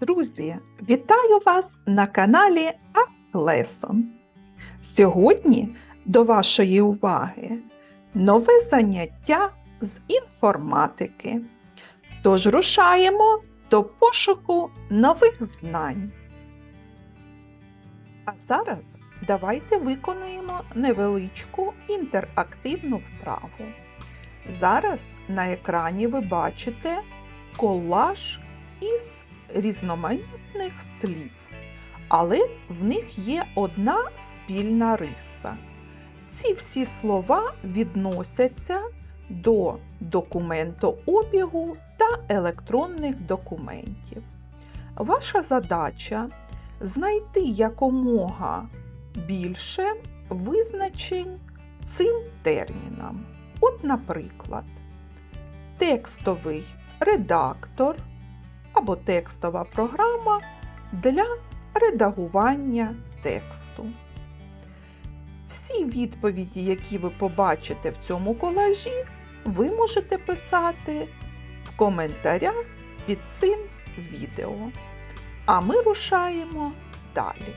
Друзі, вітаю вас на каналі Lesson. Сьогодні до вашої уваги нове заняття з інформатики. Тож рушаємо до пошуку нових знань. А зараз давайте виконаємо невеличку інтерактивну вправу. Зараз на екрані ви бачите колаж із різноманітних слів, але в них є одна спільна риса. Ці всі слова відносяться до документообігу та електронних документів. Ваша задача знайти якомога більше визначень цим термінам. От, наприклад, текстовий редактор або текстова програма для редагування тексту. Всі відповіді, які ви побачите в цьому колажі, ви можете писати в коментарях під цим відео. А ми рушаємо далі.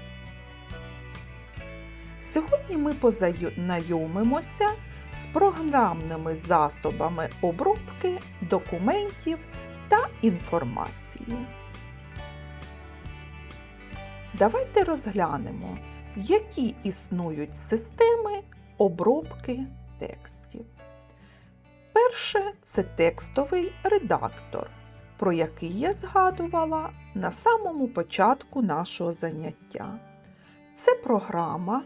Сьогодні ми познайомимося з програмними засобами обробки документів та інформації. Давайте розглянемо, які існують системи обробки текстів. Перше це текстовий редактор, про який я згадувала на самому початку нашого заняття. Це програма,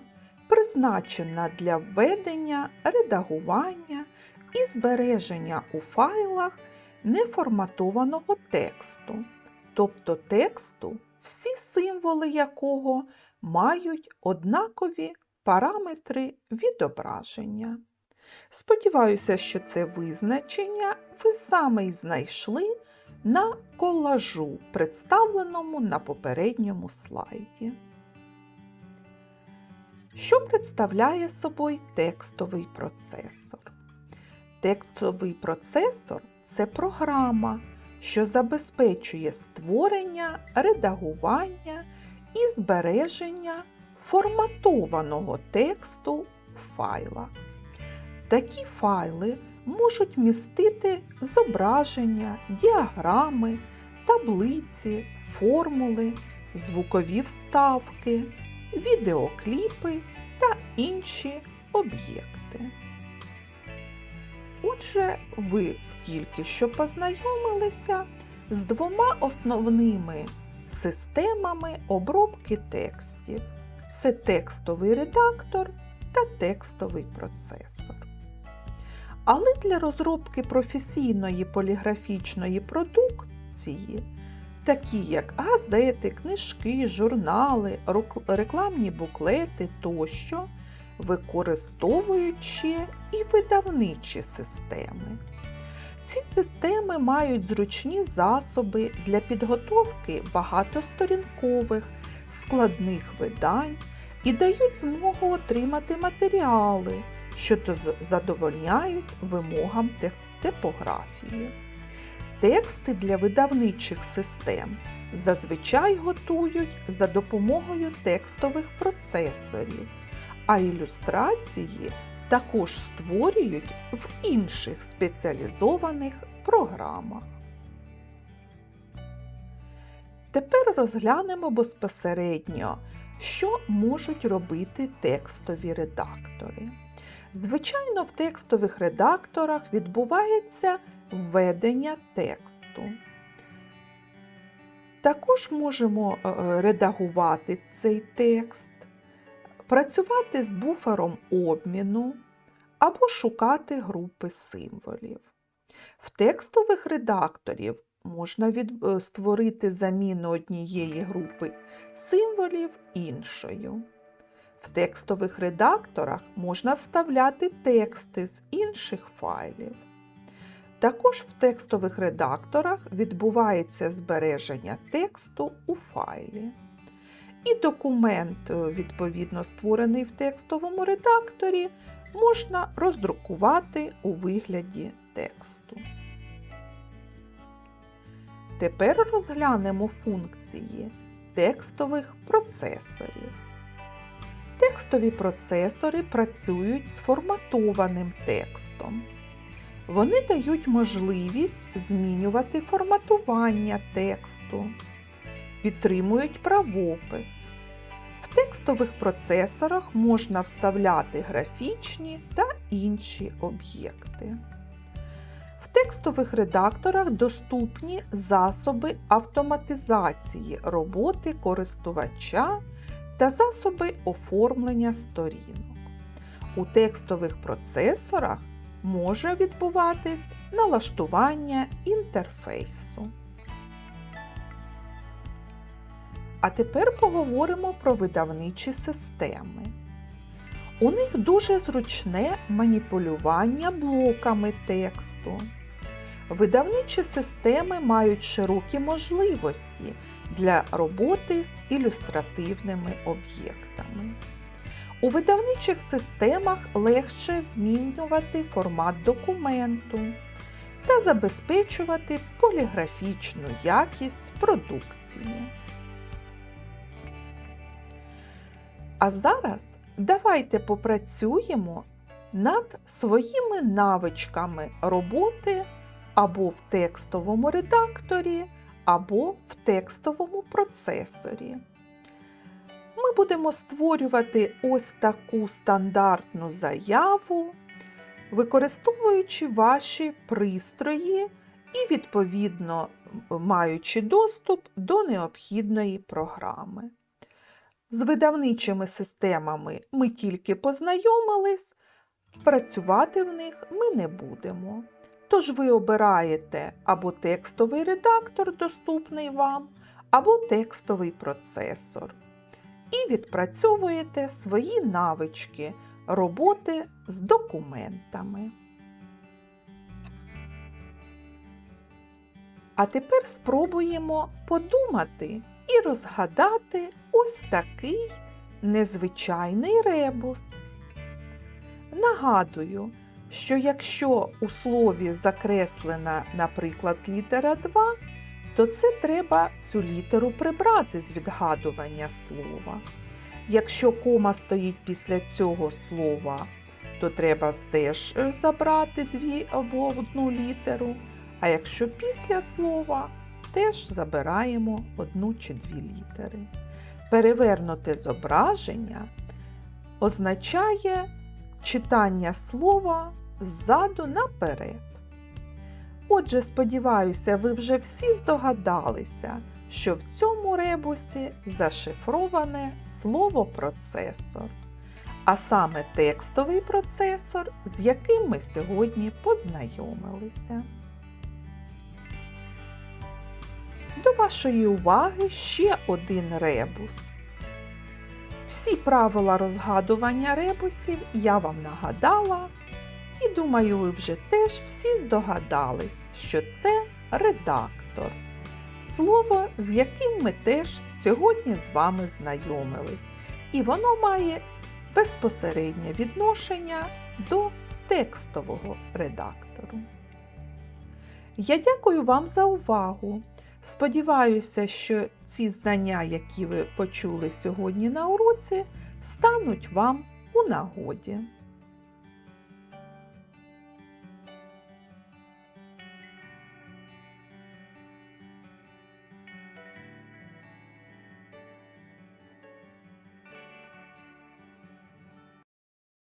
призначена для введення, редагування і збереження у файлах неформатованого тексту, тобто тексту, всі символи якого мають однакові параметри відображення. Сподіваюся, що це визначення ви саме й знайшли на колажу, представленому на попередньому слайді. Що представляє собою текстовий процесор? Текстовий процесор це програма, що забезпечує створення, редагування і збереження форматованого тексту в файлах. Такі файли можуть містити зображення, діаграми, таблиці, формули, звукові вставки, відеокліпи та інші об'єкти. Отже, ви тільки що познайомилися з двома основними системами обробки текстів: це текстовий редактор та текстовий процесор. Але для розробки професійної поліграфічної продукції, такі як газети, книжки, журнали, рекламні буклети тощо, використовують ще і видавничі системи. Ці системи мають зручні засоби для підготовки багатосторінкових, складних видань і дають змогу отримати матеріали, що задовольняють вимогам типографії. Тексти для видавничих систем зазвичай готують за допомогою текстових процесорів а ілюстрації також створюють в інших спеціалізованих програмах. Тепер розглянемо безпосередньо, що можуть робити текстові редактори. Звичайно, в текстових редакторах відбувається введення тексту. Також можемо е, редагувати цей текст, працювати з буфером обміну або шукати групи символів. В текстових редакторів можна від... Е, створити заміну однієї групи символів іншою. В текстових редакторах можна вставляти тексти з інших файлів. Також в текстових редакторах відбувається збереження тексту у файлі. І документ, е, відповідно створений в текстовому редакторі, можна роздрукувати у вигляді тексту. тепер розглянемо функції текстових процесорів. Текстові процесори працюють з форматованим текстом. Вони дають можливість змінювати форматування тексту, підтримують правопис. В текстових процесорах можна вставляти графічні та інші об'єкти. В текстових редакторах доступні засоби автоматизації роботи користувача та засоби оформлення сторінок. У текстових процесорах може відбуватись налаштування інтерфейсу. А тепер поговоримо про видавничі системи. У них дуже зручне маніпулювання блоками тексту. Видавничі системи мають широкі можливості для роботи з ілюстративними об'єктами. У видавничих системах легше змінювати формат документу та забезпечувати поліграфічну якість продукції. А зараз давайте попрацюємо над своїми навичками роботи або в текстовому редакторі, або в текстовому процесорі. Ми будемо створювати ось таку стандартну заяву, використовуючи ваші пристрої і, відповідно, маючи доступ до необхідної програми. З видавничими системами ми тільки познайомились, працювати в них ми не будемо. Тож ви обираєте або текстовий редактор, доступний вам, або текстовий процесор. І відпрацьовуєте свої навички роботи з документами. А тепер спробуємо подумати і розгадати ось такий незвичайний ребус. Нагадую, що якщо у слові закреслена, наприклад, літера 2, то це треба цю літеру прибрати з відгадування слова. Якщо кома стоїть після цього слова, то треба теж е, забрати дві або одну літеру. А якщо після слова, теж забираємо одну чи дві літери. Перевернуте зображення означає читання слова ззаду наперед. Отже, сподіваюся, ви вже всі здогадалися, що в цьому ребусі зашифроване слово процесор, а саме текстовий процесор, з яким ми сьогодні познайомилися. До вашої уваги ще один ребус. Всі правила розгадування ребусів я вам нагадала, і думаю, ви вже теж всі здогадались, що це редактор. Слово, з яким ми теж сьогодні з вами знайомились, і воно має безпосереднє відношення до текстового редактору. Я дякую вам за увагу. Сподіваюся, що ці знання, які ви почули сьогодні на уроці, стануть вам у нагоді.